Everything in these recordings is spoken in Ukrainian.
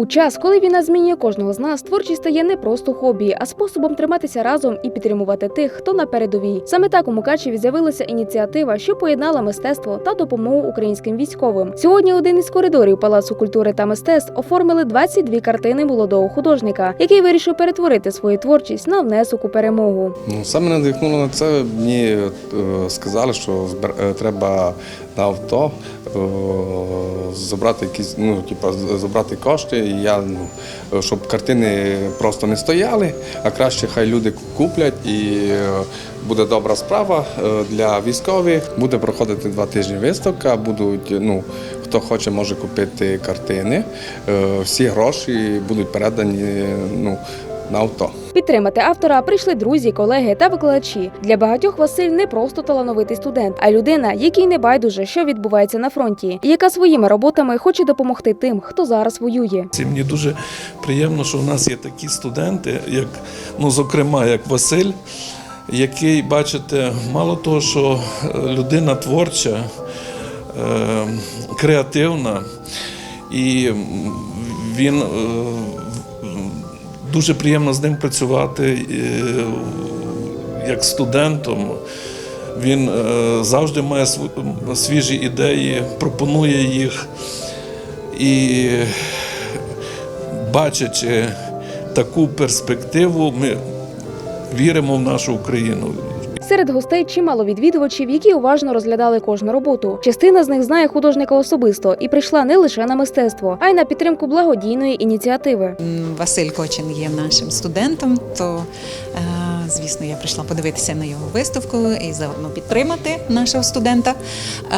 У час, коли війна змінює кожного з нас, творчість стає не просто хобі, а способом триматися разом і підтримувати тих, хто на передовій. Саме так у Мукачеві з'явилася ініціатива, що поєднала мистецтво та допомогу українським військовим. Сьогодні один із коридорів Палацу культури та мистецтв оформили 22 картини молодого художника, який вирішив перетворити свою творчість на внесок у перемогу. Ну, саме надихнуло на це. Мені е, сказали, що е, треба на авто е, забрати якісь, ну, типа, забрати кошти. І я, ну, щоб картини просто не стояли, а краще хай люди куплять і е, буде добра справа е, для військових. Буде проходити два тижні виставка, будуть, ну, хто хоче, може купити картини. Всі гроші будуть передані ну, на авто. Підтримати автора прийшли друзі, колеги та викладачі. Для багатьох Василь не просто талановитий студент, а людина, якій не байдуже, що відбувається на фронті, і яка своїми роботами хоче допомогти тим, хто зараз воює. Мені дуже приємно, що в нас є такі студенти, як, ну, зокрема, як Василь, який, бачите, мало того, що е, людина творча, е, креативна, і він е, дуже приємно з ним працювати е, як студентом. Він е, завжди має свіжі ідеї, пропонує їх. І бачачи таку перспективу, ми віримо в нашу Україну. Серед гостей чимало відвідувачів, які уважно розглядали кожну роботу. Частина з них знає художника особисто і прийшла не лише на мистецтво, а й на підтримку благодійної ініціативи. Василь Кочин є нашим студентом, то е, звісно я прийшла подивитися на його виставку і заодно підтримати нашого студента. Е,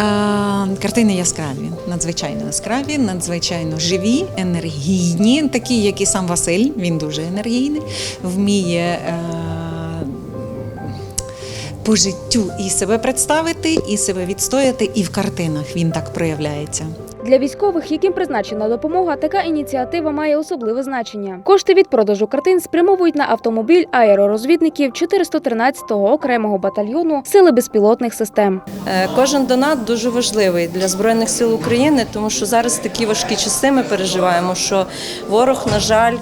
Картини яскраві, надзвичайно яскраві, надзвичайно живі, енергійні, такі, як і сам Василь. Він дуже енергійний, вміє. По життю і себе представити, і себе відстояти, і в картинах він так проявляється. Для військових, яким призначена допомога, така ініціатива має особливе значення. Кошти від продажу картин спрямовують на автомобіль аеророзвідників 413-го окремого батальйону Сили безпілотних систем. Е, Кожен донат дуже важливий для збройних сил України, тому що зараз такі важкі часи ми переживаємо, що ворог, на жаль,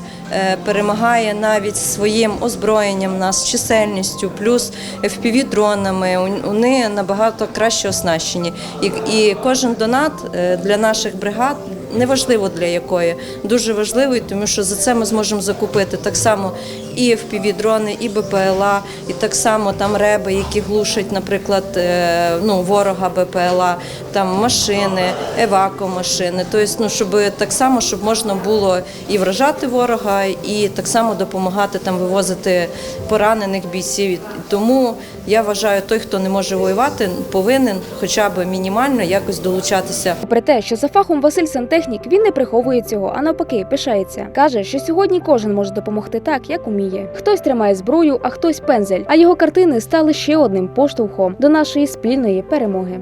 перемагає навіть своїм озброєнням нас, чисельністю, плюс FPV-дронами. Вони набагато краще оснащені. І, і кожен донат е, для наших бригад. Неважливо для якої, дуже важливий, тому що за це ми зможемо закупити так само і FPV-дрони, і БПЛА, і так само там реби, які глушать, наприклад, е, ну, ворога БПЛА, там машини, евакомашини. Тобто, ну, щоб так само, щоб можна було і вражати ворога, і так само допомагати там вивозити поранених бійців. Тому я вважаю, той, хто не може воювати, повинен хоча б мінімально якось долучатися Попри те, що за фахом Василь сантехнік, він не приховує цього, а навпаки, пишається. каже, що сьогодні кожен може допомогти так, як уміє. Хтось тримає зброю, а хтось пензель. А його картини стали ще одним поштовхом до нашої спільної перемоги.